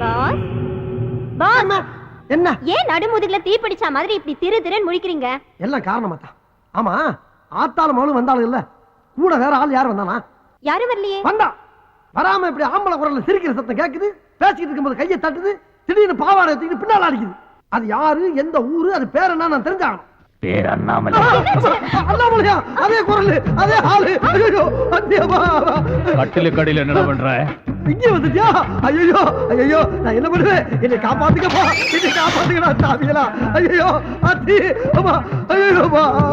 Pass pass என்ன? ஏன் நடுமுதுகுல தீ பிடிச்ச மாதிரி இப்படி திரு திருன்னு முழிக்கிறீங்க? எல்லாம் காரணமா தான் ஆமா ஆத்தாள் மகளும் வந்தாலும் இல்ல. கூட வேற ஆள் யார் வந்தானா? யாரும் வரலையே? வந்தா. வராம இப்படி ஆம்பளை குரல்ல சிரிக்கிற சத்தம் கேக்குது பேசிக்கிட்டு இருக்கும்போது கையை தட்டுது திடீர்னு பாவாடை தூக்கிட்டு பின்னால அடிக்குது. அது யாரு எந்த ஊரு அது பேர் என்ன நான் தெரிஞ்சாகணும். பேர் அண்ணாமலை. அண்ணாமலையா? அதே குரல் அதே ஆளு. ஐயோ அத்தியமா அடியில என்ன பண்ற? இங்க வந்துட்டியா? ஐயோ ஐயோ நான் என்ன பண்ணுவேன்? என்னை காப்பாத்துக்கப்பா என்னை காப்பாத்துக்கடா சாமிகளா ஐயோ அத்தி அம்மா ஐயோ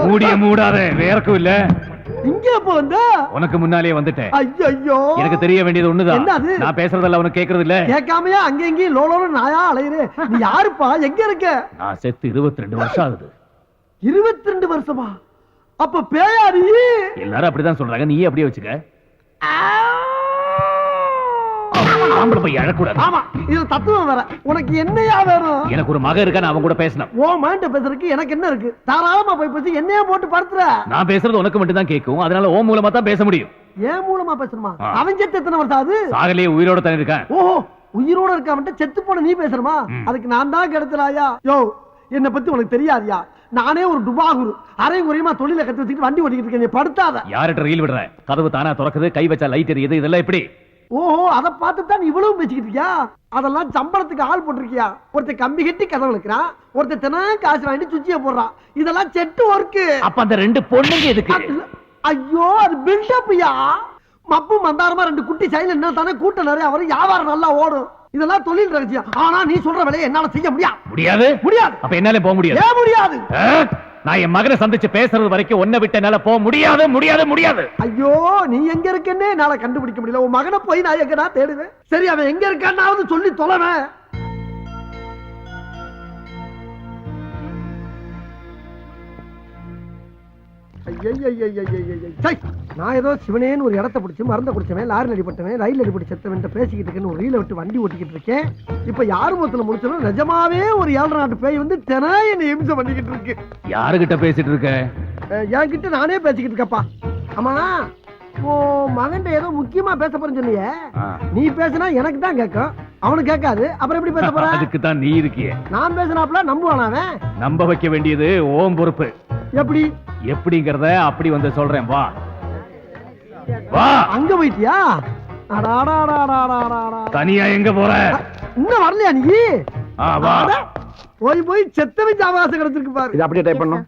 மூடிய மூடாத வேறக்கும் இல்ல. இங்க எப்ப வந்த? உனக்கு முன்னாலே வந்துட்டேன். ஐயோ எனக்கு தெரிய வேண்டியது ஒண்ணுதான்? நான் பேசுறதெல்லாம் உனக்கு கேக்குறது இல்ல. கேட்காமையா? அங்க இங்கேயும் லோலோன்னு நாயா அலையுறே. நீ யாருப்பா? எங்க இருக்க? நான் செத்து இருபத்தி ரெண்டு வருஷம் ஆகுது. இருபத்தி ரெண்டு வருஷமா? அப்ப பேயா நீ எல்லாரும் அப்படிதான் சொல்றாங்க. நீ அப்படியே வச்சுக்க. ஆம்பளை போய் அழக்கூடாது. ஆமா இதுல தத்துவம் வேற. உனக்கு என்னையா வேணும்? எனக்கு ஒரு மக இருக்கா? நான் அவன் கூட பேசணும். ஓ மைண்ட பேசுறதுக்கு எனக்கு என்ன இருக்கு? தாராளமா போய் பேசி என்னையா போட்டு படுத்துற? நான் பேசுறது உனக்கு மட்டும் தான் கேட்கும். அதனால ஓ மூலமா தான் பேச முடியும். ஏன் மூலமா பேசணுமா. அவன் செத்து எத்தனை வருஷம் ஆகுது? சாகலையே உயிரோட தானே இருக்கேன். ஓஹோ உயிரோட இருக்காமட்டு செத்து போன நீ பேசுறமா. அதுக்கு நான் தான் கெடுத்துறாயா யோ என்னை பத்தி உனக்கு தெரியாதியா? நானே ஒரு டுபாகுரு. அரை குறையமா தொழில கத்து வச்சுக்கிட்டு வண்டி ஓட்டிக்கிட்டு இருக்கேன். படுத்தாத. யார்கிட்ட ரீல் விடுற? கதவு தானா திறக்குது கை வச்சா லைட் எரியுது இதெல்லாம் எப்படி? ஓஹோ அதை பார்த்து தான் இவ்வளவு பேசிக்கிட்டு இருக்கியா? அதெல்லாம் சம்பளத்துக்கு ஆள் போட்டிருக்கியா? ஒருத்தன் கம்பி கட்டி கதவு இழுக்கிறான் ஒருத்தன் தினம் காசு வாங்கிட்டு சுச்சிய போடுறான். இதெல்லாம் செட்டு ஒர்க்கு அப்ப அந்த ரெண்டு பொண்ணுங்க எதுக்கு? ஐயோ அது பில்டப்யா மப்பு மந்தாரமா ரெண்டு குட்டி சைல என்ன தானே கூட்டம் நிறைய வரும். வியாபாரம் நல்லா ஓடும். இதெல்லாம் தொழில் ரகசியம். ஆனா நீ சொல்ற வேலையை என்னால செய்ய முடியாது முடியாது. முடியாது. அப்ப என்னால போக முடியாது. ஏன் முடியாது? நான் என் மகனை சந்திச்சு பேசுறது வரைக்கும் ஒன்ன விட்டு என்னால போக முடியாது முடியாது முடியாது. ஐயோ நீ எங்க இருக்கேன்னே என்னால கண்டுபிடிக்க முடியல. உன் மகனை போய் நான் எங்கடா தேடுவேன்? சரி அவன் எங்க இருக்கான்னாவது சொல்லி தொலைவேன். நான் ஏதோ சிவனேன்னு ஒரு இடத்த பிடிச்சி மருந்த குடிச்சவன் லாரி அடிபட்டவன் ரயில் அடிபட்டு செத்தவன் பேசிக்கிட்டு இருக்கேன்னு ஒரு ரீல விட்டு வண்டி ஓட்டிக்கிட்டு இருக்கேன் இப்ப யார் முகத்துல முடிச்சனும் நிஜமாவே ஒரு ஏழரை நாட்டு பேய் வந்து தினம் என்னை இம்சை பண்ணிக்கிட்டு இருக்கு யாருகிட்ட பேசிட்டு இருக்க என் என்கிட்ட நானே பேசிக்கிட்டு இருக்கப்பா ஆமா ஓ மகன் ஏதோ முக்கியமா பேச போறேன்னு சொன்னியே நீ பேசினா எனக்கு தான் கேட்கும் அவனுக்கு கேட்காது அப்புறம் எப்படி பேச போற அதுக்கு தான் நீ இருக்கிய நான் பேசினாப்ல நம்புவானா அவன் நம்ப வைக்க வேண்டியது ஓம் பொறுப்பு எப்படி எப்படிங்கறத அப்படி வந்து சொல்றேன் வா. வா. அங்க போயிட்டியா? அடாடாடாடாடாடா. தனியா எங்க போற? இன்னும் வரலையா நீ? போய் போய் செத்தவன் அவகாசம் கிடைச்சிருக்கு பாரு. இது அப்படியே டைப் பண்ணும்.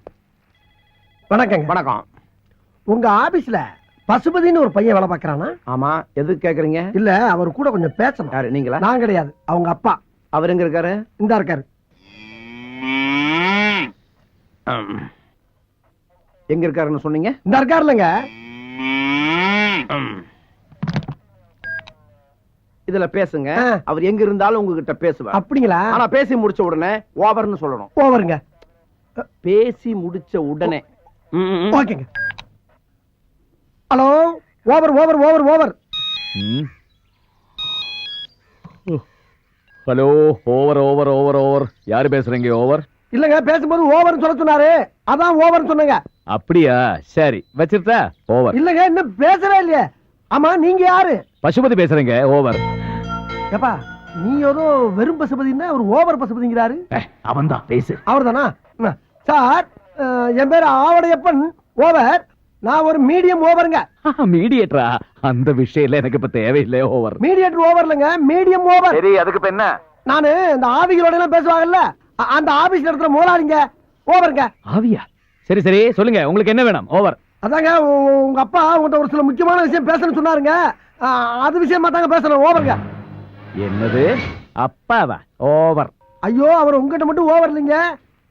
வணக்கங்க. வணக்கம். உங்க ஆபீஸ்ல பசுபதின்னு ஒரு பையன் வேலை பார்க்கறானா? ஆமா எதுக்கு கேக்குறீங்க? இல்ல அவர் கூட கொஞ்சம் பேசணும். யாரு நீங்களா? நான் கிடையாது அவங்க அப்பா. அவர் எங்க இருக்காரு? இந்த இருக்காரு. எங்க இருக்காருன்னு சொன்னீங்க? இந்த இருக்காருலங்க. இதுல பேசுங்க. அவர் எங்க இருந்தாலும் உங்ககிட்ட பேசுவார். அப்படிங்களா? ஆனா பேசி முடிச்ச உடனே ஓவர்னு சொல்லணும். ஓவருங்க. பேசி முடிச்ச உடனே. ஓகேங்க. Hello? Over over over over. Hello over over over over. யாரு பேசுறீங்க ஓவர்? இல்லங்க பேசும்போது ஓவர்னு சொல்ல சொன்னாரு. அதான் ஓவர்னு சொன்னங்க. அப்படியா? சரி வச்சிருத்தா? ஓவர் இல்லங்க இன்னும் பேசவே இல்லையே. ஆமா நீங்க யாரு? பசுபதி பேசுறீங்க ஓவர் ஏப்பா நீ ஏதோ வெறும் பசுபதினா ஒரு ஓவர் பசுபதிங்கிறாரு. அவன் தான் பேசு. அவர்தானா? என்ன? சார் என் பேர் ஆவடையப்பன் ஓவர் நான் ஒரு மீடியம் ஓவருங்க மீடியேட்டரா அந்த விஷயம்ல எனக்கு இப்ப தேவையில்லை ஓவர் மீடியேட்டர் ஓவர் இல்லைங்க மீடியம் ஓவர் சரி அதுக்கு இப்ப என்ன? நானு இந்த ஆவிகளோட எல்லாம் பேசுவாங்கல்ல அந்த ஆபீஸ் நடத்துற முதலாளிங்க ஓவருங்க ஆவியா? சரி சரி சொல்லுங்க. உங்களுக்கு என்ன வேணும்? ஓவர் அதாங்க உங்க அப்பா உங்கள்கிட்ட ஒரு சில முக்கியமான விஷயம் பேசணும்னு சொன்னாருங்க. அது விஷயமா தாங்க பேசணும். ஓவருங்க என்னது? அப்பாவா? ஓவர் ஐயோ அவர் உங்ககிட்ட மட்டும் ஓவர் இல்லைங்க.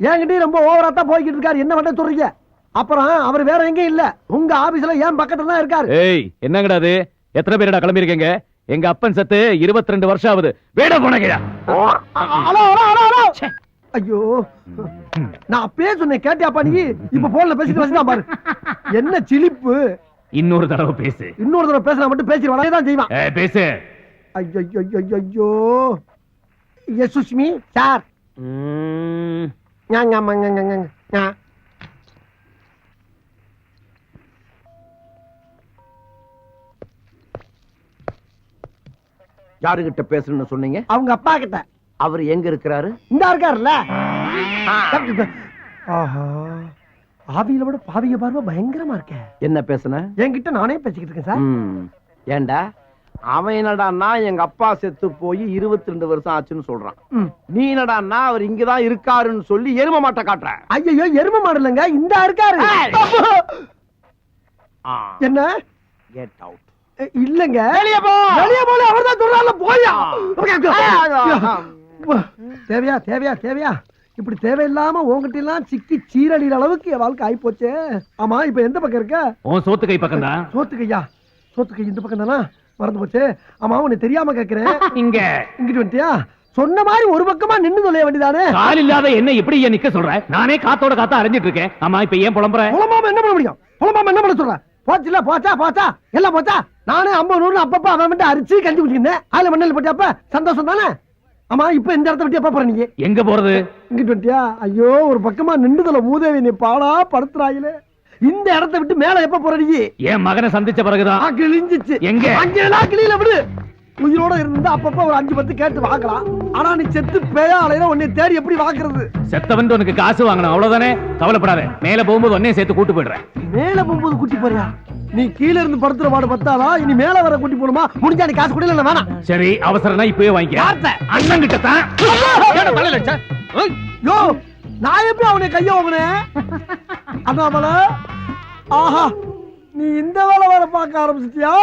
என்கிட்டயும் ரொம்ப ஓவரா தான் போய்கிட்டு இருக்காரு. என்ன பண்ண சொல்றீங்க? அப்புறம் அவர் வேற எங்கேயும் இல்ல. உங்க ஆபீஸ்ல என் பக்கத்துல தான் இருக்காரு. ஏய் என்னங்கடா அது? எத்தனை பேருடா கிளம்பி இருக்கீங்க எங்க அப்பன் சத்து 22 வருஷம் ஆகுது. வேட போனகையா ஐயோ. நான் அப்பயே சொன்னேன் கேட்டியாப்பா நீ? இப்ப போன்ல பேசிட்டு வச்சுதான் பாரு. என்ன சிலிப்பு. இன்னொரு தடவை பேசு. இன்னொரு தடவை பேசினா மட்டும் பேசிடுவான் தான் செய்வான். ஏய், பேசு. ஐயோ ஐயோ எஸ் சுஷ்மி சார். யாருகிட்ட பேசணும்னு சொன்னீங்க? அவங்க அப்பா கிட்ட. அவர் எங்க இருக்கிறாரு? இந்த இருக்காருல்ல. ஆஹா. ஆவியில விட பாவிய பார்வை பயங்கரமா இருக்க. என்ன பேசுன? என்கிட்ட நானே பேசிக்கிட்டு இருக்கேன் சார். ம். ஏன்டா அவன் என்னடான்னா எங்க அப்பா செத்து போய் இருபத்தி ரெண்டு வருஷம் ஆச்சுன்னு சொல்றான். நீ என்னடான்னா அவர் இங்கதான் இருக்காருன்னு சொல்லி எரும மாட்ட காட்டுற. ஐயோ எரும மாடலங்க இந்த இருக்காரு. என்ன? கெட் அவுட் இல்லங்க. வெளியே போ. வெளிய போல அவர்தான் சொல்றாருல போயா. ஆ. தேவையா தேவையா தேவையா? இப்படி தேவையில்லாம உங்ககிட்ட எல்லாம் சிக்கி சீரழிற அளவுக்கு என் வாழ்க்கை ஆயிப்போச்சே. ஆமா இப்ப எந்த பக்கம் இருக்க? உன் சோத்து கை பக்கம் தான் சோத்துக்கையா? சோத்துக்கை இந்த பக்கம் தானா மறந்து போச்சு. ஆமா உன்னை தெரியாம கேக்குறேன். இங்க. இங்கிட்டு வந்துட்டியா? சொன்ன மாதிரி ஒரு பக்கமா நின்னு சொல்ல வேண்டியதானே? கால் இல்லாத என்ன இப்படி ஏன் நிக்க சொல்ற? நானே காத்தோட காத்தா அரைஞ்சிட்டு இருக்கேன். ஆமா இப்ப ஏன் புலம்புற? புலம்பாம என்ன பண்ண முடியும்? புலம்பாம என்ன பண்ண சொல்ற? போச்சுல போச்சா போச்சா? எல்லாம் போச்சா? நானே ஐம்பது நூறு அப்பப்ப அவன் மட்டும் அரிச்சு கஞ்சி குடிச்சிருந்தேன் அதுல மண்ணல் போட்டியாப்ப? சந்தோஷம் தானே? ஆமா இப்ப இந்த இடத்த விட்டு எப்ப போற நீங்க? எங்க போறது? இங்கிட்டு வந்துட்டியா ஐயோ ஒரு பக்கமா நின்றுதல மூதேவி நீ பாடா படுத்துறாயிலே. இந்த இடத்த விட்டு மேல எப்ப போற நீ? என் மகனை சந்திச்ச பிறகுதான். கிழிஞ்சிச்சு. எங்க? அங்கெல்லாம் கிளியில விடு. உயிரோட இருந்தா அப்பப்ப ஒரு அஞ்சு பத்து கேட்டு வாங்கலாம். ஆனா நீ செத்து பேயா அலையில உன்னை தேடி எப்படி வாக்குறது? செத்தவன் உனக்கு காசு வாங்கணும். அவ்வளவுதானே? கவலைப்படாத. மேல போகும்போது உடனே சேர்த்து கூட்டு போயிடுறேன். மேல போகும்போது குட்டி போறியா? நீ கீழ இருந்து படுத்துற பாடு பத்தாதா? இனி மேல வர குட்டி போடுமா முடிஞ்சா நீ காசு கூட இல்ல வேணாம் சரி அவசரம்னா இப்பவே வாங்கிக்க? அண்ணன் கிட்ட தான். யோ நான் எப்படி அவனை கைய வாங்கினேன் அண்ணாமலை ஆஹா நீ இந்த வேலை வேற பார்க்க ஆரம்பிச்சிட்டியா?